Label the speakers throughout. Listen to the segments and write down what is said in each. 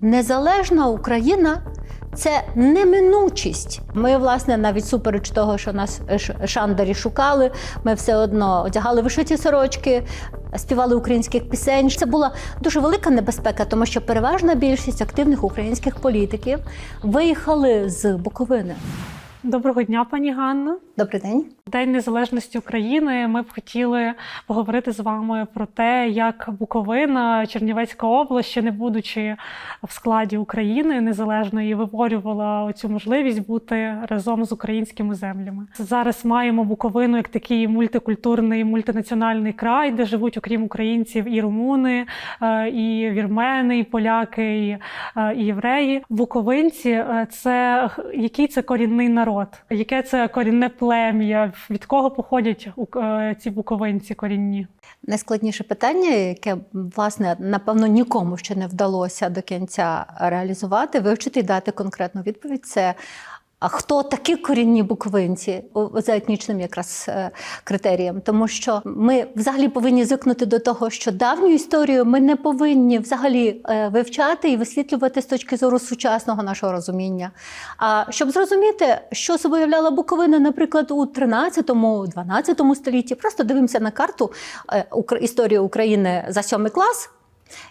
Speaker 1: незалежна Україна. Це неминучість. Ми, власне, навіть супереч того, що нас е, шандарі шукали, ми все одно одягали вишиті сорочки, співали українських пісень. Це була дуже велика небезпека, тому що переважна більшість активних українських політиків виїхали з Буковини.
Speaker 2: Доброго дня, пані Ганна.
Speaker 1: Добрий день.
Speaker 2: День Незалежності України. Ми б хотіли поговорити з вами про те, як Буковина, Чернівецька область, ще не будучи в складі України незалежної, виборювала цю можливість бути разом з українськими землями. Зараз маємо Буковину як такий мультикультурний, мультинаціональний край, де живуть, окрім українців, і румуни, е, і вірмени, і поляки, і, е, і євреї. Буковинці е, це який це корінний народ, яке це корінне плем'я, від кого походять е, ці буковинці корінні?
Speaker 1: Найскладніше питання, яке власне напевно нікому ще не вдалося до кінця реалізувати, вивчити і дати конкретну відповідь. Це а хто такі корінні буковинці за етнічним якраз е, критерієм? Тому що ми взагалі повинні звикнути до того, що давню історію ми не повинні взагалі е, вивчати і висвітлювати з точки зору сучасного нашого розуміння. А щоб зрозуміти, що собою являла Буковина, наприклад, у 13-12 столітті, просто дивимося на карту е, історії України за сьомий клас.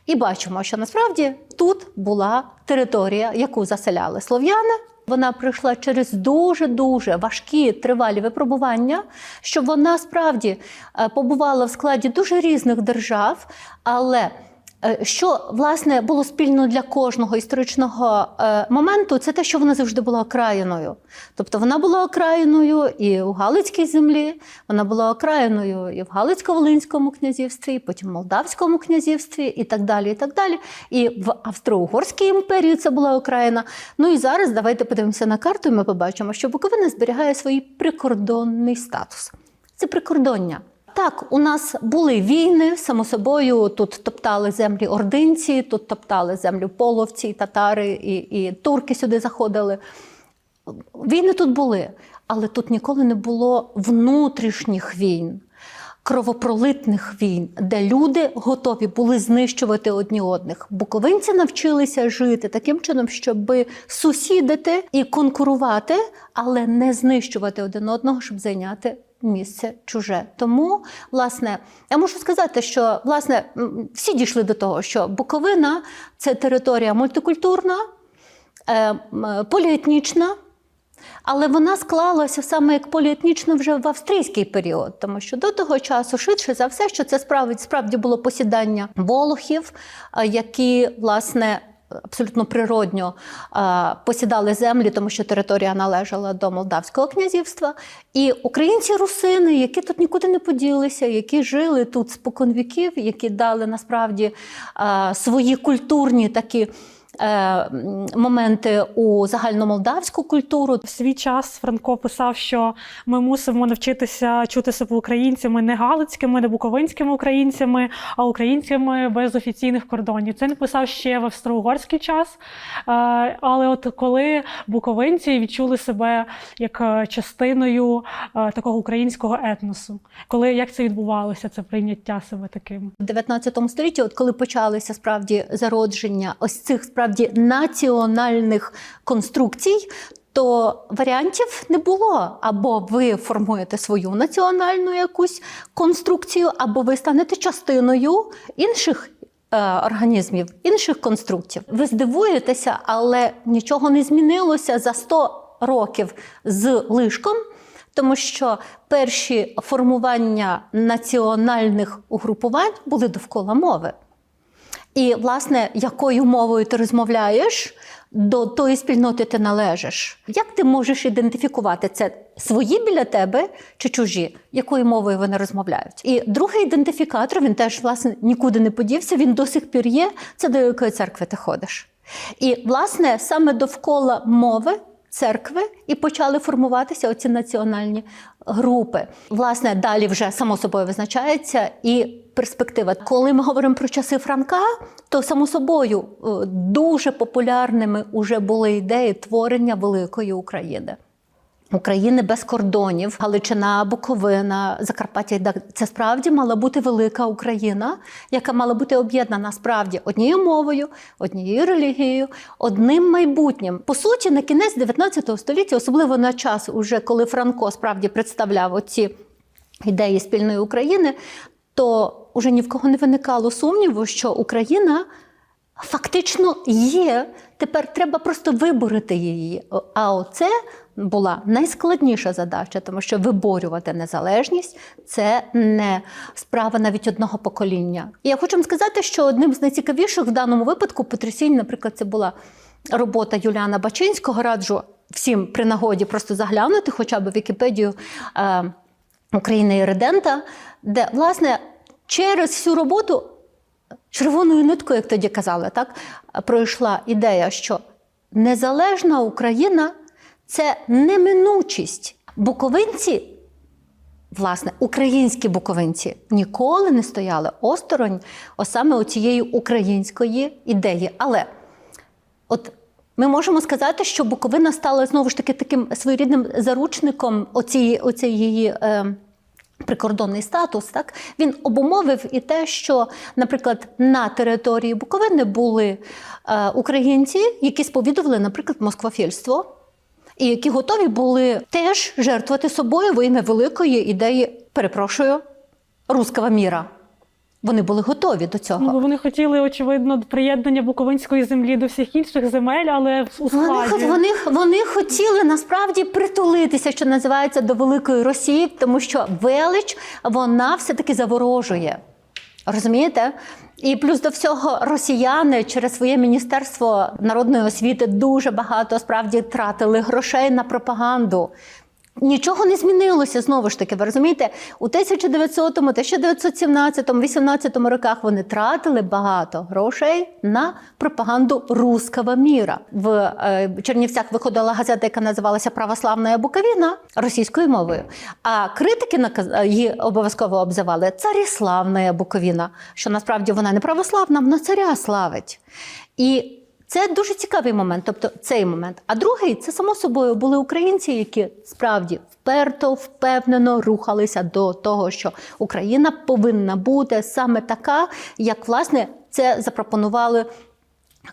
Speaker 1: І бачимо, що насправді тут була територія, яку заселяли слов'яни. Вона пройшла через дуже дуже важкі тривалі випробування, щоб вона справді е, побувала в складі дуже різних держав, але що власне було спільно для кожного історичного е, моменту, це те, що вона завжди була окраїною. Тобто вона була окраїною і у Галицькій землі, вона була окраїною і в Галицько-Волинському князівстві, і потім в Молдавському князівстві, і так далі. І так далі. І в Австро-Угорській імперії це була окраїна. Ну і зараз давайте подивимося на карту, і ми побачимо, що Буковина зберігає свій прикордонний статус. Це прикордоння. Так, у нас були війни, само собою, тут топтали землі ординці, тут топтали землю половці, татари і, і турки сюди заходили. Війни тут були, але тут ніколи не було внутрішніх війн, кровопролитних війн, де люди готові були знищувати одні одних. Буковинці навчилися жити таким чином, щоб сусідити і конкурувати, але не знищувати один одного, щоб зайняти. Місце чуже. Тому, власне, я можу сказати, що власне всі дійшли до того, що Буковина це територія мультикультурна, е, поліетнічна, але вона склалася саме як поліетнічна вже в австрійський період, тому що до того часу, швидше за все, що це справді, справді було посідання волохів, е, які, власне, абсолютно природньо е, посідали землі, тому що територія належала до Молдавського князівства. І українці-русини, які тут нікуди не поділися, які жили тут споконвіків, які дали насправді е, свої культурні такі. Е, Моменти у загальномолдавську культуру,
Speaker 2: В свій час Франко писав, що ми мусимо навчитися чути себе українцями не галицькими, не буковинськими українцями, а українцями без офіційних кордонів. Це не писав ще в австро-угорський час. Е, Але от коли буковинці відчули себе як е, частиною такого українського етносу, коли як це відбувалося, це прийняття себе таким?
Speaker 1: в 19 столітті, от коли почалися справді зародження ось цих справді національних конструкцій. То варіантів не було. Або ви формуєте свою національну якусь конструкцію, або ви станете частиною інших е, організмів, інших конструктів. Ви здивуєтеся, але нічого не змінилося за 100 років з лишком. Тому що перші формування національних угрупувань були довкола мови. І, власне, якою мовою ти розмовляєш, до тої спільноти ти належиш. Як ти можеш ідентифікувати це свої біля тебе чи чужі, якою мовою вони розмовляють? І другий ідентифікатор він теж власне нікуди не подівся. Він до сих пір є. Це до якої церкви ти ходиш. І, власне, саме довкола мови. Церкви і почали формуватися оці національні групи. Власне, далі вже само собою визначається і перспектива. Коли ми говоримо про часи Франка, то само собою е, дуже популярними вже були ідеї творення великої України. України без кордонів, Галичина, Буковина, Закарпаття. і. Це справді мала бути велика Україна, яка мала бути об'єднана справді однією мовою, однією релігією, одним майбутнім. По суті, на кінець 19 століття, особливо на час, уже коли Франко справді представляв оці ідеї спільної України, то уже ні в кого не виникало сумніву, що Україна фактично є. Тепер треба просто виборити її. А оце була найскладніша задача, тому що виборювати незалежність це не справа навіть одного покоління. І я хочу вам сказати, що одним з найцікавіших в даному випадку потрясінь, наприклад, це була робота Юліана Бачинського. Раджу всім при нагоді просто заглянути, хоча б Вікіпедію е, України і Редента, де власне через всю роботу червоною ниткою, як тоді казали, так пройшла ідея, що незалежна Україна це неминучість. Буковинці, власне, українські буковинці ніколи не стояли осторонь саме цієї української ідеї. Але от ми можемо сказати, що Буковина стала знову ж таки таким своєрідним заручником оцієї, оцієї е, прикордонний статус. Так він обумовив і те, що, наприклад, на території Буковини були е, українці, які сповідували, наприклад, москвофільство. І які готові були теж жертвувати собою во ім'я великої ідеї, перепрошую, руского міра. Вони були готові до цього.
Speaker 2: Ну, вони хотіли, очевидно, приєднання Буковинської землі до всіх інших земель, але у складі.
Speaker 1: хот- вони, вони хотіли насправді притулитися, що називається, до великої Росії, тому що велич вона все-таки заворожує. Розумієте? І плюс до всього росіяни через своє міністерство народної освіти дуже багато справді тратили грошей на пропаганду. Нічого не змінилося знову ж таки. Ви розумієте, у 1900, 1917, 18 роках вони тратили багато грошей на пропаганду руского міра. В е, Чернівцях виходила газета, яка називалася Православна Буковина російською мовою. А критики наказ- її обов'язково обзивали Царіславна Буковина, що насправді вона не православна, вона царя славить. І це дуже цікавий момент, тобто цей момент. А другий це само собою були українці, які справді вперто, впевнено рухалися до того, що Україна повинна бути саме така, як власне це запропонували.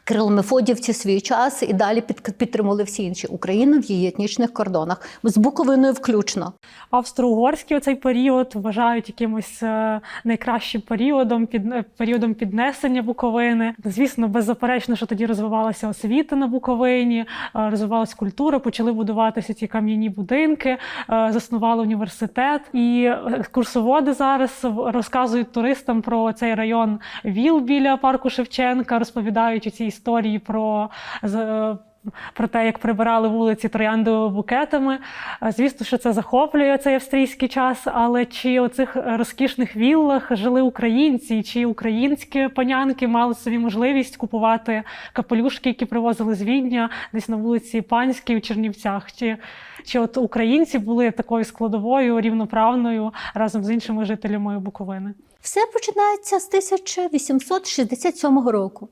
Speaker 1: Кирило Мефодівці свій час і далі під, підтримували всі інші Україна в її етнічних кордонах з Буковиною включно.
Speaker 2: Австро-угорський оцей період вважають якимось е, найкращим періодом, під, е, періодом піднесення Буковини. Звісно, беззаперечно, що тоді розвивалася освіта на Буковині, е, розвивалася культура, почали будуватися ці кам'яні будинки, заснували університет. І курсоводи зараз розказують туристам про цей район ВІЛ біля парку Шевченка, розповідають ці історії про. е, про те, як прибирали вулиці трояндовими букетами. Е, Звісно, що це захоплює цей австрійський час, але чи у цих розкішних віллах жили українці, чи українські панянки мали собі можливість купувати капелюшки, які привозили з Відня десь на вулиці Панській у Чернівцях? Чи, чи от українці були такою складовою рівноправною разом з іншими жителями Буковини?
Speaker 1: Все починається з 1867 року.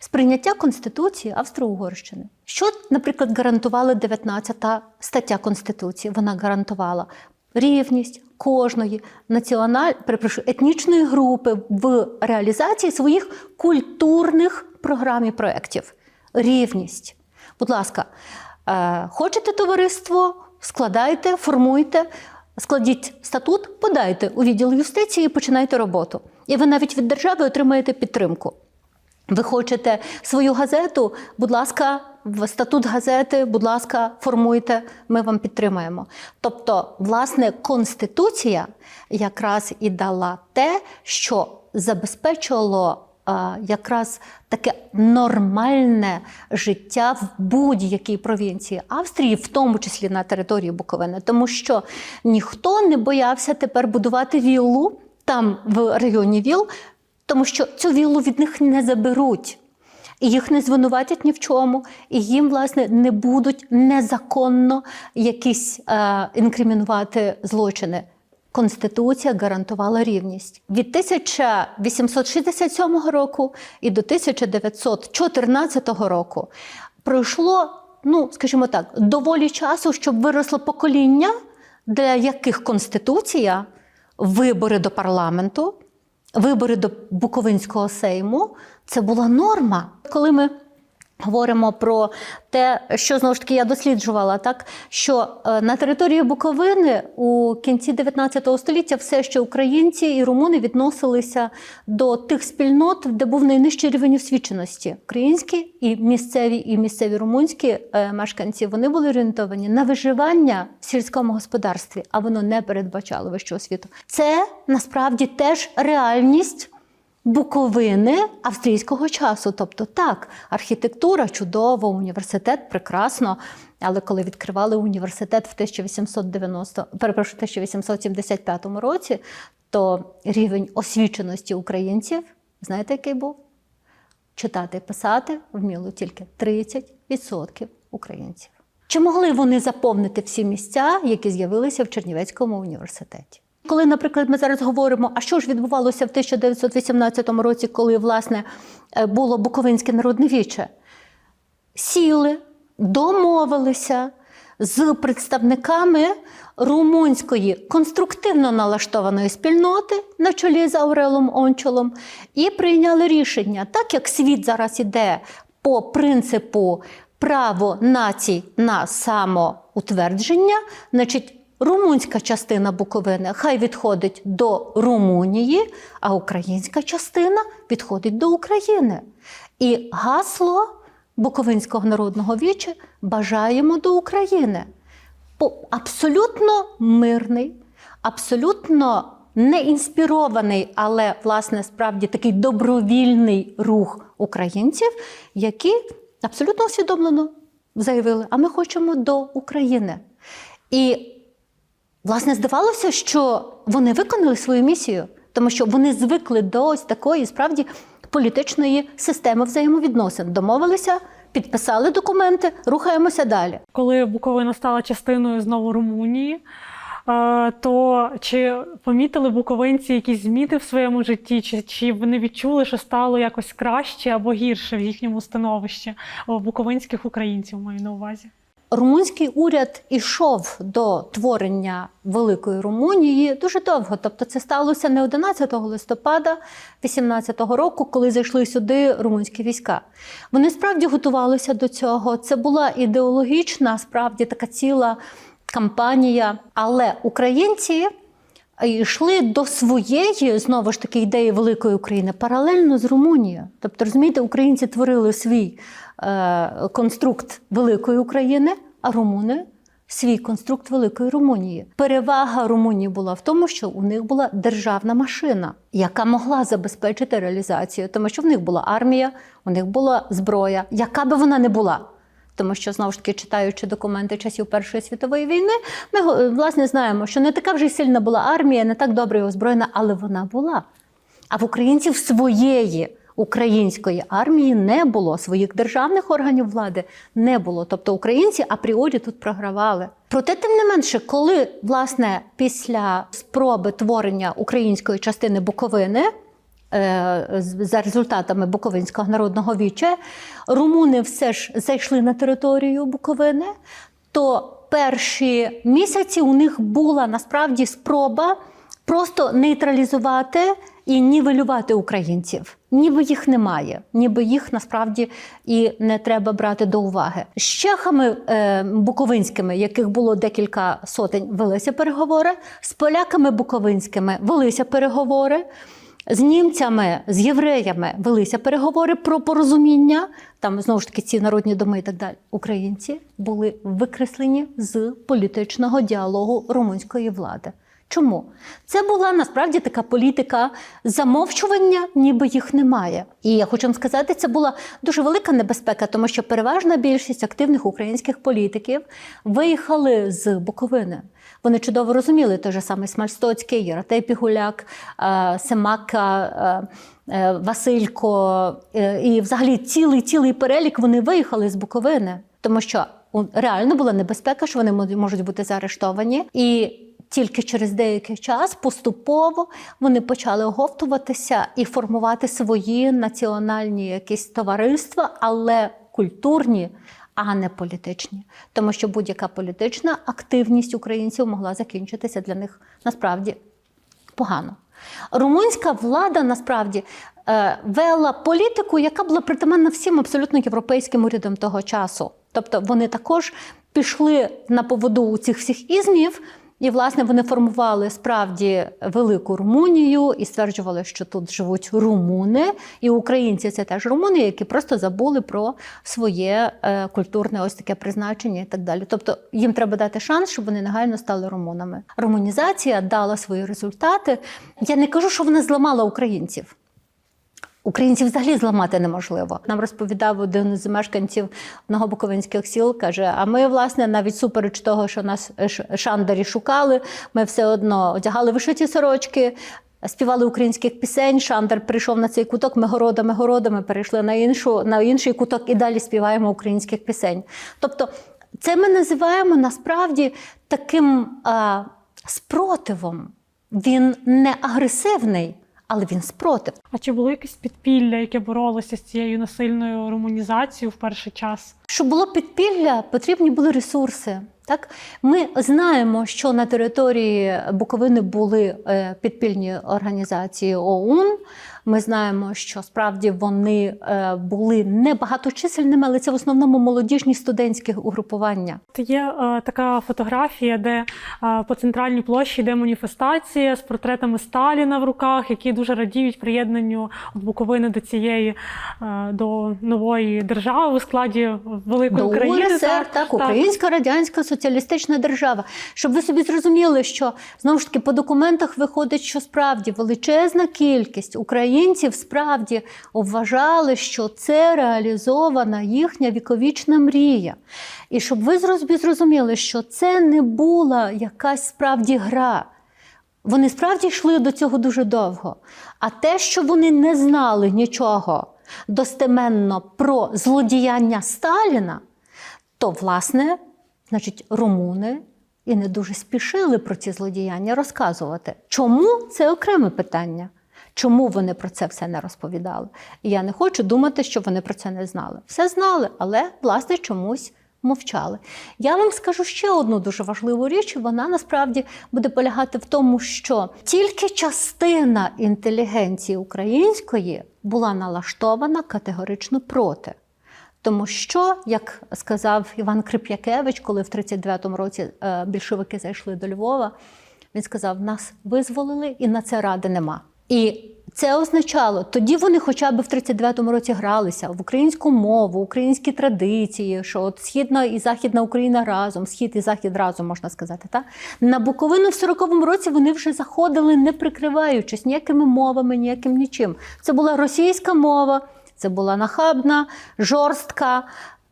Speaker 1: З прийняття Конституції Австро-Угорщини. Що, наприклад, гарантувала 19 стаття Конституції? Вона гарантувала рівність кожної національ... перепрошую, етнічної групи в реалізації своїх культурних програм і проєктів. Рівність. Будь ласка, е, хочете товариство? Складайте, формуйте. Складіть статут, подайте у відділ юстиції і починайте роботу. І ви навіть від держави отримаєте підтримку. Ви хочете свою газету, будь ласка, в статут газети, будь ласка, формуйте, ми вам підтримаємо. Тобто, власне, Конституція якраз і дала те, що забезпечувало а, якраз таке нормальне життя в будь-якій провінції Австрії, в тому числі на території Буковини, тому що ніхто не боявся тепер будувати віллу там в районі Віл, тому що цю віллу від них не заберуть. І їх не звинуватять ні в чому, і їм, власне, не будуть незаконно якісь е, інкримінувати злочини. Конституція гарантувала рівність від 1867 року і до 1914 року. Пройшло ну скажімо так, доволі часу, щоб виросло покоління, для яких конституція, вибори до парламенту, вибори до Буковинського сейму це була норма. Коли ми говоримо про те, що знову ж таки я досліджувала, так що е, на території Буковини у кінці 19 століття все ще українці і румуни відносилися до тих спільнот, де був найнижчий рівень освіченості. Українські і місцеві, і місцеві румунські е, мешканці вони були орієнтовані на виживання в сільському господарстві, а воно не передбачало вищого освіту. Це насправді теж реальність. Буковини австрійського часу. Тобто, так, архітектура чудово, університет прекрасно. Але коли відкривали університет в 1890, перепрошую, 1875 році, то рівень освіченості українців, знаєте, який був? Читати і писати вміло тільки 30% українців. Чи могли вони заповнити всі місця, які з'явилися в Чернівецькому університеті? Коли, наприклад, ми зараз говоримо, а що ж відбувалося в 1918 році, коли власне е, було Буковинське народне віче? Сіли, домовилися з представниками румунської конструктивно налаштованої спільноти на чолі з Аурелом Ончолом і прийняли рішення, так як світ зараз іде по принципу право націй на самоутвердження, значить. Румунська частина Буковини хай відходить до Румунії, а українська частина відходить до України. І гасло Буковинського народного віче бажаємо до України. Абсолютно мирний, абсолютно не інспірований, але власне справді такий добровільний рух українців, які абсолютно усвідомлено заявили: а ми хочемо до України. І Власне, здавалося, що вони виконали свою місію, тому що вони звикли до ось такої справді політичної системи взаємовідносин. Домовилися, підписали документи, рухаємося далі.
Speaker 2: Коли Буковина стала частиною знову Румунії, е, то чи помітили буковинці якісь зміни в своєму житті, чи, чи вони відчули, що стало якось краще або гірше в їхньому становищі буковинських українців маю на увазі?
Speaker 1: Румунський уряд ішов до творення Великої Румунії дуже довго. Тобто, це сталося не 11 листопада 18-го року, коли зайшли сюди румунські війська. Вони справді готувалися до цього. Це була ідеологічна, справді така ціла кампанія. Але українці йшли до своєї знову ж таки ідеї великої України паралельно з Румунією. Тобто, розумієте, українці творили свій конструкт великої України, а румуни свій конструкт великої Румунії. Перевага Румунії була в тому, що у них була державна машина, яка могла забезпечити реалізацію, тому що в них була армія, у них була зброя, яка би вона не була. Тому що знову ж таки, читаючи документи часів Першої світової війни, ми го- власне знаємо, що не така вже й сильна була армія, не так добре озброєна, але вона була. А в українців своєї української армії не було, своїх державних органів влади не було. Тобто українці апріорі тут програвали. Проте, тим не менше, коли власне після спроби творення української частини Буковини е, за результатами Буковинського народного віче, румуни все ж зайшли на територію Буковини, то перші місяці у них була насправді спроба просто нейтралізувати і нівелювати українців. Ніби їх немає, ніби їх насправді і не треба брати до уваги. З чехами е, буковинськими, яких було декілька сотень, велися переговори. З поляками буковинськими велися переговори. З німцями, з євреями велися переговори про порозуміння. Там знову ж таки ці народні доми і так далі. Українці були викреслені з політичного діалогу румунської влади. Чому? Це була насправді така політика замовчування, ніби їх немає. І я хочу вам сказати, це була дуже велика небезпека, тому що переважна більшість активних українських політиків виїхали з Буковини. Вони чудово розуміли той же самий Смальстоцький, Яратей Пігуляк, е, Семака, е, е, Василько і взагалі цілий цілий перелік вони виїхали з Буковини, тому що реально була небезпека, що вони можуть бути заарештовані. І тільки через деякий час поступово вони почали оговтуватися і формувати свої національні якісь товариства, але культурні, а не політичні. Тому що будь-яка політична активність українців могла закінчитися для них насправді погано. Румунська влада насправді е, вела політику, яка була притаманна всім абсолютно європейським урядам того часу. Тобто вони також пішли на поводу у цих всіх ізмів, і, власне, вони формували справді велику Румунію і стверджували, що тут живуть румуни, і українці це теж румуни, які просто забули про своє е, культурне ось таке призначення і так далі. Тобто їм треба дати шанс, щоб вони негайно стали румунами. Румунізація дала свої результати. Я не кажу, що вона зламала українців. Українців взагалі зламати неможливо. Нам розповідав один з мешканців одного буковинських сіл, каже: а ми, власне, навіть супереч того, що нас е, шандарі шукали, ми все одно одягали вишиті сорочки. Співали українських пісень. Шандар прийшов на цей куток. Ми городами, городами перейшли на іншу на інший куток і далі співаємо українських пісень. Тобто, це ми називаємо насправді таким а, спротивом. Він не агресивний, але він спротив.
Speaker 2: А чи було якесь підпілля, яке боролося з цією насильною румунізацією в перший час?
Speaker 1: Щоб було підпілля, потрібні були ресурси. Так, ми знаємо, що на території Буковини були е, підпільні організації ОУН. Ми знаємо, що справді вони е, були небагаточисельними, але це в основному молодіжні студентські угрупування.
Speaker 2: Є е, така фотографія, де е, по центральній площі йде маніфестація з портретами Сталіна в руках, які дуже радіють приєднанню Буковини до цієї е, до нової держави у складі великої
Speaker 1: До
Speaker 2: України.
Speaker 1: УРСР, так, Українська Радянська Соціалістична Держава. Щоб ви собі зрозуміли, що знову ж таки по документах виходить, що справді величезна кількість українців справді вважали, що це реалізована їхня віковічна мрія. І щоб ви зрозуміли, що це не була якась справді гра. Вони справді йшли до цього дуже довго. А те, що вони не знали нічого достеменно про злодіяння Сталіна, то, власне, значить, румуни і не дуже спішили про ці злодіяння розказувати. Чому це окреме питання? Чому вони про це все не розповідали? І я не хочу думати, що вони про це не знали. Все знали, але власне чомусь мовчали. Я вам скажу ще одну дуже важливу річ, вона насправді буде полягати в тому, що тільки частина інтелігенції української була налаштована категорично проти. Тому що, як сказав Іван Крип'якевич, коли в 39-му році е, більшовики зайшли до Львова, він сказав: нас визволили і на це ради нема. І це означало, тоді вони хоча б в 39-му році гралися в українську мову, українські традиції, що от східна і західна Україна разом, схід і захід разом можна сказати. Та? На Буковину в 40-му році вони вже заходили, не прикриваючись ніякими мовами, ніяким нічим. Це була російська мова. Це була нахабна, жорстка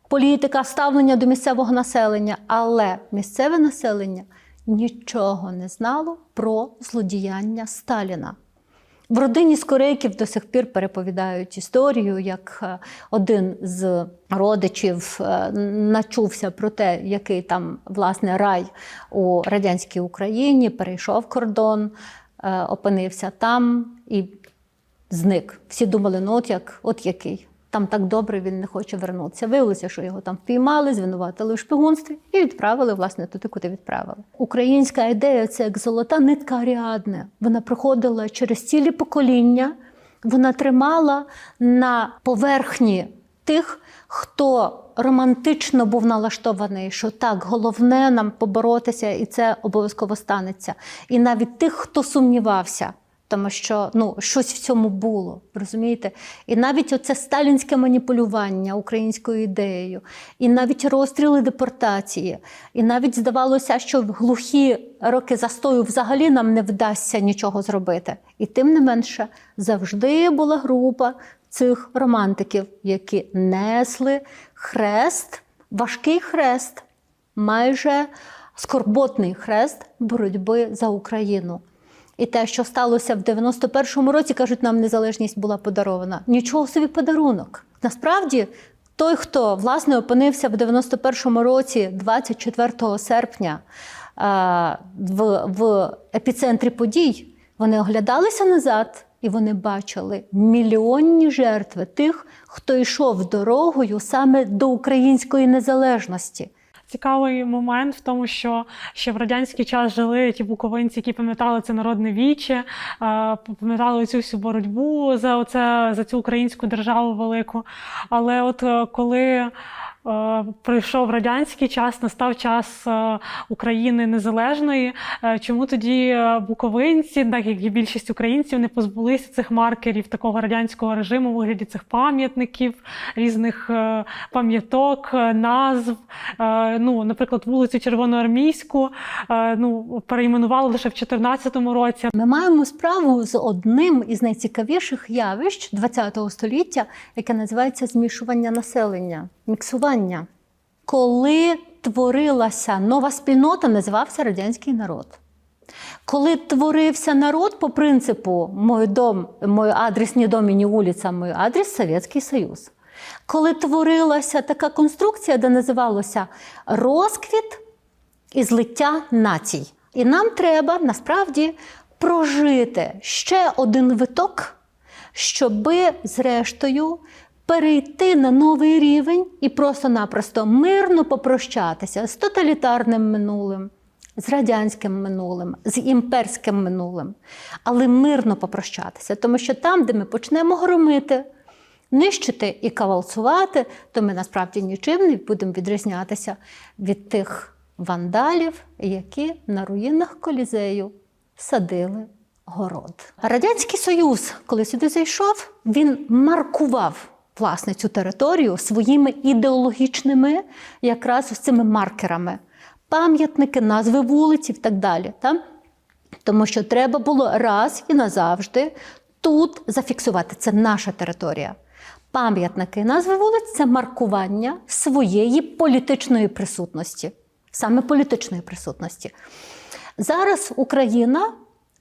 Speaker 1: політика ставлення до місцевого населення, але місцеве населення нічого не знало про злодіяння Сталіна. В родині Скорейків до сих пір переповідають історію, як е, один з родичів е, начувся про те, який там власне рай у радянській Україні, перейшов кордон, е, опинився там і зник. Всі думали, ну от як, от який. Там так добре він не хоче вернутися. Виявилося, що його там впіймали, звинуватили у шпигунстві і відправили, власне, туди, куди відправили. Українська ідея це як золота нитка Аріадне. Вона проходила через цілі покоління, вона тримала на поверхні тих, хто романтично був налаштований, що так, головне нам поборотися, і це обов'язково станеться. І навіть тих, хто сумнівався. Тому що ну, щось в цьому було, розумієте? І навіть оце сталінське маніпулювання українською ідеєю, і навіть розстріли депортації, і навіть здавалося, що в глухі роки застою взагалі нам не вдасться нічого зробити. І тим не менше завжди була група цих романтиків, які несли хрест, важкий хрест, майже скорботний хрест боротьби за Україну. І те, що сталося в 91-му році, кажуть, нам незалежність була подарована. Нічого собі подарунок. Насправді, той, хто власне опинився в 91-му році, 24 серпня, е, в, в епіцентрі подій, вони оглядалися назад і вони бачили мільйонні жертви тих, хто йшов дорогою саме до української незалежності.
Speaker 2: Цікавий момент в тому, що ще в радянський час жили ті буковинці, які пам'ятали це народне віче, е, пам'ятали цю всю боротьбу за оце, за цю українську державу велику. Але от е, коли прийшов радянський час, настав час е, України незалежної. е, Чому тоді е, буковинці, так як і більшість українців, не позбулися цих маркерів такого радянського режиму у вигляді цих пам'ятників, різних е, пам'яток, е, назв. Е, Ну, наприклад, вулицю Червоноармійську е, ну, перейменували лише в 2014 році.
Speaker 1: Ми маємо справу з одним із найцікавіших явищ ХХ століття, яке називається змішування населення, міксування. Коли творилася нова спільнота, називався радянський народ. Коли творився народ по принципу «мой дом, мой адрес не дом і не вулиця, мой адрес Совєтський Союз. Коли творилася така конструкція, де називалося розквіт і злиття націй. І нам треба насправді прожити ще один виток, щоби, зрештою, перейти на новий рівень і просто-напросто мирно попрощатися з тоталітарним минулим, з радянським минулим, з імперським минулим, але мирно попрощатися, тому що там, де ми почнемо громити, нищити і кавалцувати, то ми насправді нічим не будемо відрізнятися від тих вандалів, які на руїнах колізею садили город. Радянський Союз, коли сюди зайшов, він маркував власне цю територію своїми ідеологічними якраз цими маркерами. Пам'ятники, назви вулиць і так далі. Та? Тому що треба було раз і назавжди тут зафіксувати. Це наша територія. Пам'ятники, назви вулиць це маркування своєї політичної присутності, саме політичної присутності. Зараз Україна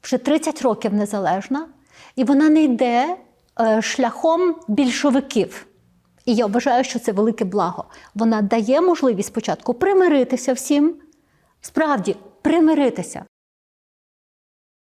Speaker 1: вже 30 років незалежна, і вона не йде шляхом більшовиків. І я вважаю, що це велике благо. Вона дає можливість спочатку примиритися всім, справді примиритися,